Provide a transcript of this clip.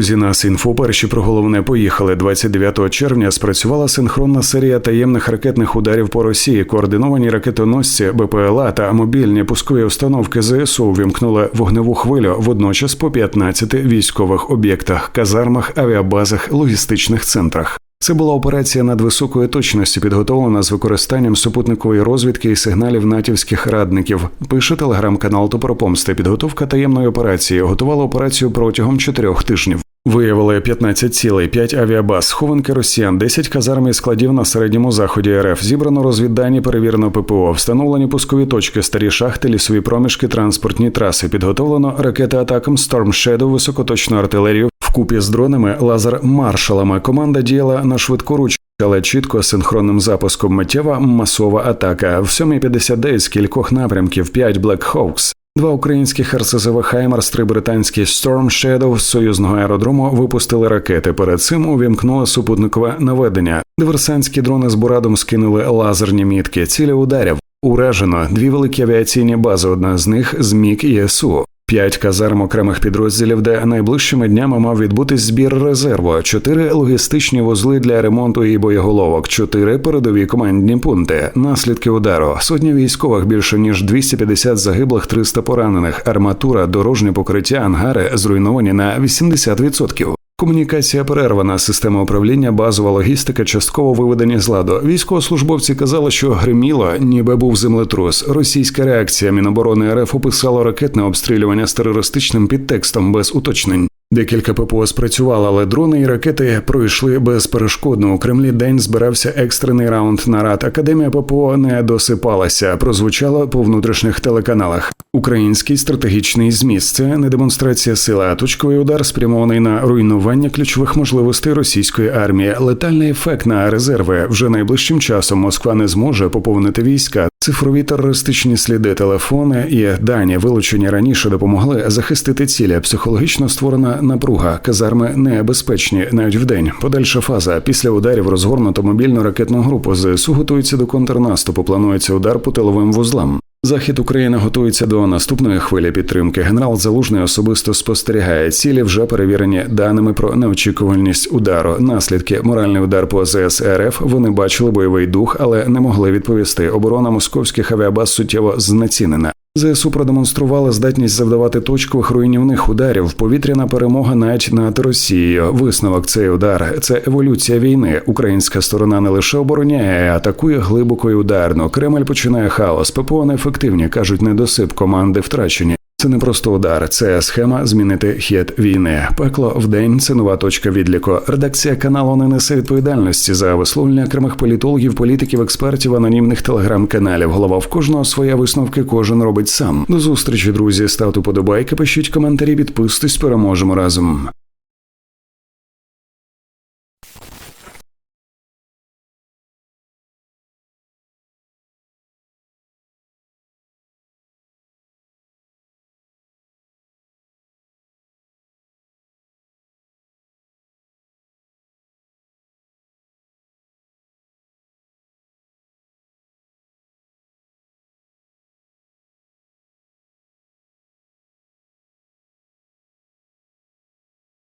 Друзі, нас інфо перші про головне поїхали. 29 червня спрацювала синхронна серія таємних ракетних ударів по Росії. Координовані ракетоносці БПЛА та мобільні пускові установки ЗСУ вімкнули вогневу хвилю водночас по 15 військових об'єктах, казармах, авіабазах, логістичних центрах. Це була операція надвисокої точності, підготовлена з використанням супутникової розвідки і сигналів натівських радників. Пише телеграм-канал Топоропомсти. Підготовка таємної операції готувала операцію протягом чотирьох тижнів. Виявили 15 цілей, 5 авіабаз, схованки росіян, 10 казарм і складів на середньому заході РФ. Зібрано розвіддані, перевірено ППО, встановлені пускові точки, старі шахти, лісові проміжки, транспортні траси. Підготовлено ракети атакам Storm Shadow, високоточну артилерію. Вкупі з дронами, лазер маршалами. Команда діяла на швидкоруч. Але чітко синхронним запуском миттєва масова атака. В 7.59 з кількох напрямків 5 Black Hawks. Два українських РСЗВ Хаймерс, три британські Storm Shadow з союзного аеродрому випустили ракети. Перед цим увімкнуло супутникове наведення. Диверсантські дрони з Бурадом скинули лазерні мітки. Цілі ударів. Уражено дві великі авіаційні бази. Одна з них ЗМІК і СУ. П'ять казарм окремих підрозділів, де найближчими днями мав відбутись збір резерву, чотири логістичні вузли для ремонту і боєголовок, чотири передові командні пункти, наслідки удару, сотні військових більше ніж 250 загиблих, 300 поранених, арматура, дорожнє покриття, ангари зруйновані на 80%. Комунікація перервана, система управління, базова логістика частково виведені з ладу. Військовослужбовці казали, що гриміло, ніби був землетрус. Російська реакція Міноборони РФ описала ракетне обстрілювання з терористичним підтекстом без уточнень. Декілька ППО спрацювало, але дрони і ракети пройшли безперешкодно. У Кремлі день збирався екстрений раунд нарад. Академія ППО не досипалася. Прозвучало по внутрішніх телеканалах. Український стратегічний зміст це не демонстрація сили, а точковий удар спрямований на руйнування ключових можливостей російської армії. Летальний ефект на резерви вже найближчим часом Москва не зможе поповнити війська. Цифрові терористичні сліди, телефони і дані, вилучені раніше, допомогли захистити цілі. Психологічно створена напруга. Казарми небезпечні навіть вдень. Подальша фаза після ударів розгорнуто мобільну ракетну групу. ЗСУ готується до контрнаступу. Планується удар по тиловим вузлам. Захід України готується до наступної хвилі підтримки. Генерал Залужний особисто спостерігає. Цілі вже перевірені даними про неочікувальність удару. Наслідки моральний удар по ЗС РФ. Вони бачили бойовий дух, але не могли відповісти. Оборона московських авіабаз суттєво знецінена. ЗСУ продемонстрували здатність завдавати точкових руйнівних ударів. Повітряна перемога навіть над Росією. Висновок цей удар це еволюція війни. Українська сторона не лише обороняє, а атакує глибоко і ударно. Кремль починає хаос. ППО неефективні кажуть, недосип команди втрачені. Це не просто удар, це схема змінити хід війни. Пекло в день це нова точка відліку. Редакція каналу не несе відповідальності за висловлення окремих політологів, політиків, експертів, анонімних телеграм-каналів. Голова в кожного своя висновки, кожен робить сам. До зустрічі, друзі. Ставте подобайки, пишіть коментарі, підписуйтесь, переможемо разом.